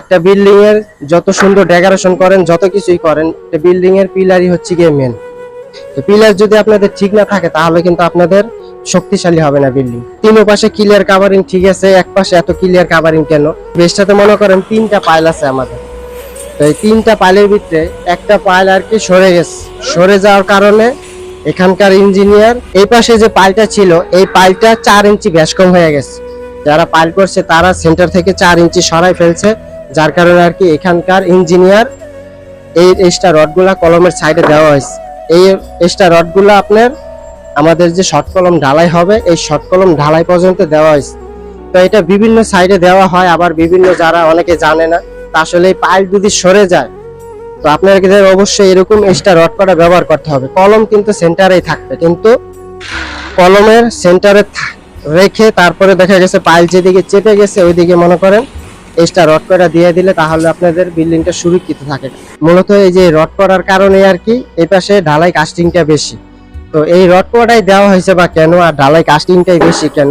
একটা বিল্ডিং এর যত সুন্দর ডেকোরেশন করেন, যত কিছুই করেন বিল্ডিং এর পিলারই হচ্ছে গিয়ে মেন তো পিলার যদি আপনাদের ঠিক না থাকে, তাহলে কিন্তু আপনাদের শক্তিশালী হবে না বিল্ডিং তিন পাশে ক্লিয়ার কাভারিং ঠিক আছে, এক পাশে এত ক্লিয়ার কাভারিং কেন? বেশটাতে মনে করেন তিনটা পাইল আছে আমাদের। তো এই তিনটা পাইলের ভিতরে একটা পাইল আর কি সরে গেছে। সরে যাওয়ার কারণে এখানকার ইঞ্জিনিয়ার এই পাশে যে পাইলটা ছিল, এই পাইলটা চার ইঞ্চি ব্যাস কম হয়ে গেছে। যারা পাইল করছে, তারা সেন্টার থেকে চার ইঞ্চি সরাই ফেলছে। যার কারণে আর কি এখানকার ইঞ্জিনিয়ার এই এক্সট্রা রডগুলা কলমের সাইডে দেওয়া হয়েছে। এই এক্সট্রা রডগুলো আপনার আমাদের যে শর্ট কলম ঢালাই হবে, এই শর্ট কলম ঢালাই পর্যন্ত দেওয়া হয়েছে। তো এটা বিভিন্ন সাইডে দেওয়া হয়, আবার বিভিন্ন যারা অনেকে জানে না, তা আসলে এই পাইল যদি সরে যায়, তো আপনাদের অবশ্যই এরকম এক্সট্রা রড করা ব্যবহার করতে হবে। কলম কিন্তু সেন্টারেই থাকবে, কিন্তু কলমের সেন্টারে রেখে তারপরে দেখা গেছে পাইল যেদিকে চেপে গেছে, ওইদিকে মনে করেন এক্সট্রা রড করা দিয়ে দিলে তাহলে আপনাদের বিল্ডিংটা সুরক্ষিত থাকে। মূলত এই যে রড করার কারণে আর কি, এই পাশে ঢালাই কাস্টিংটা বেশি। তো এই রড করাটাই দেওয়া হয়েছে বা কেন, আর ঢালাই কাস্টিংটাই বেশি কেন?